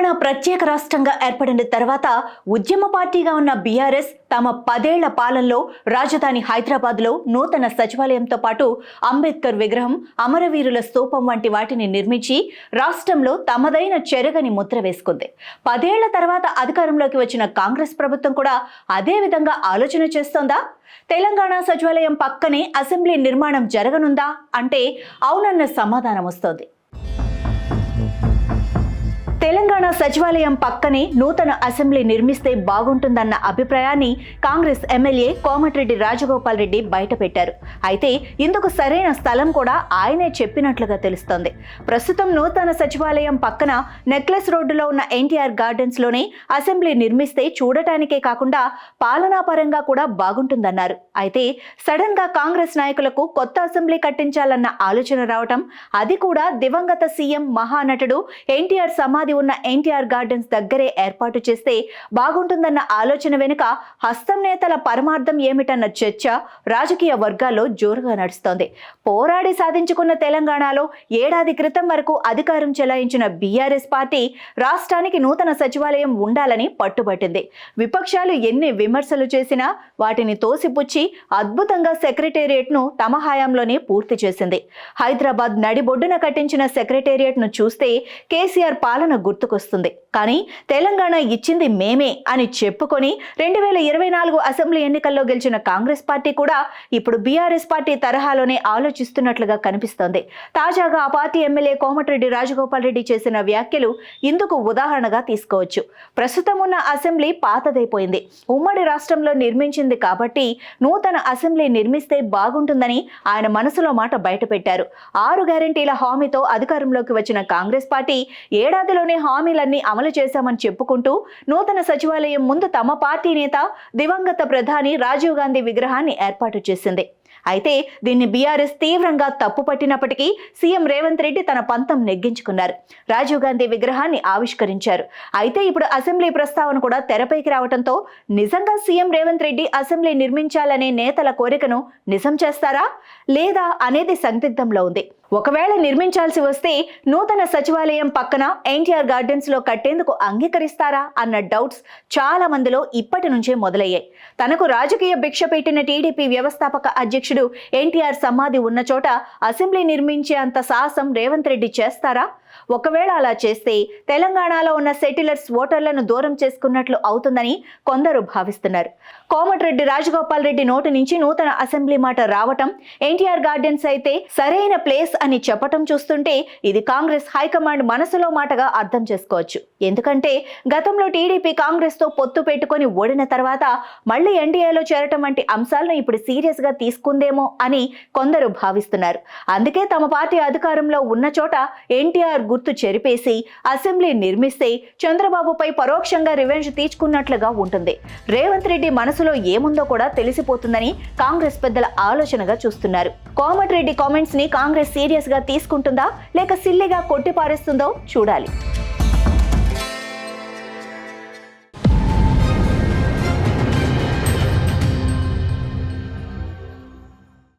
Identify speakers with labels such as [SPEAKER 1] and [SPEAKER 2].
[SPEAKER 1] తెలంగాణ ప్రత్యేక రాష్ట్రంగా ఏర్పడిన తర్వాత ఉద్యమ పార్టీగా ఉన్న బీఆర్ఎస్ తమ పదేళ్ళ పాలనలో రాజధాని హైదరాబాద్లో నూతన సచివాలయంతో పాటు అంబేద్కర్ విగ్రహం అమరవీరుల స్తూపం వంటి వాటిని నిర్మించి రాష్ట్రంలో తమదైన చెరగని ముద్ర వేసుకుంది. పదేళ్ళ తర్వాత అధికారంలోకి వచ్చిన కాంగ్రెస్ ప్రభుత్వం కూడా అదే విధంగా ఆలోచన చేస్తోందా? తెలంగాణ సచివాలయం పక్కనే అసెంబ్లీ నిర్మాణం జరగనుందా? అంటే అవునన్న సమాధానం వస్తోంది. సచివాలయం పక్కనే నూతన అసెంబ్లీ నిర్మిస్తే బాగుంటుందన్న అభిప్రాయాన్ని కాంగ్రెస్ ఎమ్మెల్యే కోమటిరెడ్డి రాజగోపాల్ రెడ్డి బయటపెట్టారు. అయితే ఇందుకు సరైన స్థలం కూడా ఆయనే చెప్పినట్లుగా తెలుస్తోంది. ప్రస్తుతం నూతన సచివాలయం పక్కన నెక్లెస్ రోడ్డులో ఉన్న ఎన్టీఆర్ గార్డెన్స్లోనే అసెంబ్లీ నిర్మిస్తే చూడటానికే కాకుండా పాలనాపరంగా కూడా బాగుంటుందన్నారు. అయితే సడన్గా కాంగ్రెస్ నాయకులకు కొత్త అసెంబ్లీ కట్టించాలన్న ఆలోచన రావటం అది కూడా దివంగత సీఎం మహానటుడు ఎన్టీఆర్ సమాధి ఉన్న ఎన్టీఆర్ గార్డెన్స్ దగ్గరే ఏర్పాటు చేస్తే బాగుంటుందన్న ఆలోచన వెనుక హస్తం నేతల పరమార్థం ఏమిటన్న చర్చ రాజకీయ వర్గాల్లో జోరుగా నడుస్తోంది. పోరాడి సాధించుకున్న తెలంగాణలో ఏడాది క్రితం వరకు అధికారం చెలాయించిన బీఆర్ఎస్ పార్టీ రాష్ట్రానికి నూతన సచివాలయం ఉండాలని పట్టుబట్టింది. విపక్షాలు ఎన్ని విమర్శలు చేసినా వాటిని తోసిపుచ్చి అద్భుతంగా సెక్రటేరియట్ను తమ హయాంలోనే పూర్తి చేసింది. హైదరాబాద్ నడిబొడ్డున కట్టించిన సెక్రటేరియట్ను చూస్తే కేసీఆర్ పాలన గుర్తుకొస్తుంది. కానీ తెలంగాణ ఇచ్చింది మేమే అని చెప్పుకొని రెండు వేల ఇరవై నాలుగు అసెంబ్లీ ఎన్నికల్లో గెలిచిన కాంగ్రెస్ పార్టీ కూడా ఇప్పుడు బీఆర్ఎస్ పార్టీ తరహాలోనే ఆలోచిస్తున్నట్లుగా కనిపిస్తోంది. తాజాగా ఆ పార్టీ ఎమ్మెల్యే కోమటిరెడ్డి రాజగోపాల్ రెడ్డి చేసిన వ్యాఖ్యలు ఇందుకు ఉదాహరణగా తీసుకోవచ్చు. ప్రస్తుతం ఉన్న అసెంబ్లీ పాతదైపోయింది. ఉమ్మడి రాష్ట్రంలో నిర్మించింది కాబట్టి నూతన అసెంబ్లీ నిర్మిస్తే బాగుంటుందని ఆయన మనసులో మాట బయటపెట్టారు. ఆరు గ్యారంటీల హామీతో అధికారంలోకి వచ్చిన కాంగ్రెస్ పార్టీ ఏడాదిలోనే పథకాలన్నీ అమలు చేశామని చెప్పుకుంటూ నూతన సచివాలయం ముందు తమ పార్టీ నేత దివంగత ప్రధాని రాజీవ్ గాంధీ విగ్రహాన్ని ఏర్పాటు చేసింది. అయితే దీన్ని బీఆర్ఎస్ తీవ్రంగా తప్పుపట్టినప్పటికీ సీఎం రేవంత్ రెడ్డి తన పంతం నెగ్గించుకున్నారు. రాజీవ్ గాంధీ విగ్రహాన్ని ఆవిష్కరించారు. అయితే ఇప్పుడు అసెంబ్లీ ప్రస్తావన కూడా తెరపైకి రావడంతో నిజంగా సీఎం రేవంత్ రెడ్డి అసెంబ్లీ నిర్మించాలనే నేతల కోరికను నిజం చేస్తారా? లేదా అనేది సందిగ్ధంలో ఉంది. ఒకవేళ నిర్మించాల్సి వస్తే నూతన సచివాలయం పక్కన ఎన్టీఆర్ గార్డెన్స్లో కట్టేందుకు అంగీకరిస్తారా? అన్న డౌట్స్ చాలా మందిలో ఇప్పటి నుంచే మొదలయ్యాయి. తనకు రాజకీయ భిక్ష పెట్టిన టీడీపీ వ్యవస్థాపక అధ్యక్షుడు ఎన్టీఆర్ సమాధి ఉన్న చోట అసెంబ్లీ నిర్మించే అంత సాహసం రేవంత్ రెడ్డి చేస్తారా? ఒకవేళ అలా చేస్తే తెలంగాణలో ఉన్న సెటిలర్స్ ఓటర్లను దూరం చేసుకున్నట్లు అవుతుందని కొందరు భావిస్తున్నారు. కోమటిరెడ్డి రాజగోపాల్ రెడ్డి నోటి నుంచి నూతన అసెంబ్లీ మాట రావటం ఎన్టీఆర్ గార్డెన్స్ అయితే సరైన ప్లేస్ అని చెప్పటం చూస్తుంటే ఇది కాంగ్రెస్ హైకమాండ్ మనసులో మాటగా అర్థం చేసుకోవచ్చు. ఎందుకంటే గతంలో టీడీపీ కాంగ్రెస్తో పొత్తు పెట్టుకొని ఓడిన తర్వాత మళ్ళీ ఎన్డీఏలో చేరటం వంటి అంశాలను ఇప్పుడు సీరియస్గా దక్కుందేమో అని కొందరు భావిస్తున్నారు. అందుకే తమ పార్టీ అధికారంలో ఉన్న చోట ఎన్టీఆర్ గుర్తు చెరిపేసి అసెంబ్లీ నిర్మిస్తే చంద్రబాబుపై పరోక్షంగా రివెంజ్ తీర్చుకున్నట్లుగా ఉంటుంది. రేవంత్ రెడ్డి మనసులో ఏముందో కూడా తెలిసిపోతుందని కాంగ్రెస్ పెద్దల ఆలోచనగా చూస్తున్నారు. కోమటిరెడ్డి కామెంట్స్ని కాంగ్రెస్ సీరియస్గా తీసుకుంటుందా లేక సిల్లిగా కొట్టిపారేస్తుందో చూడాలి.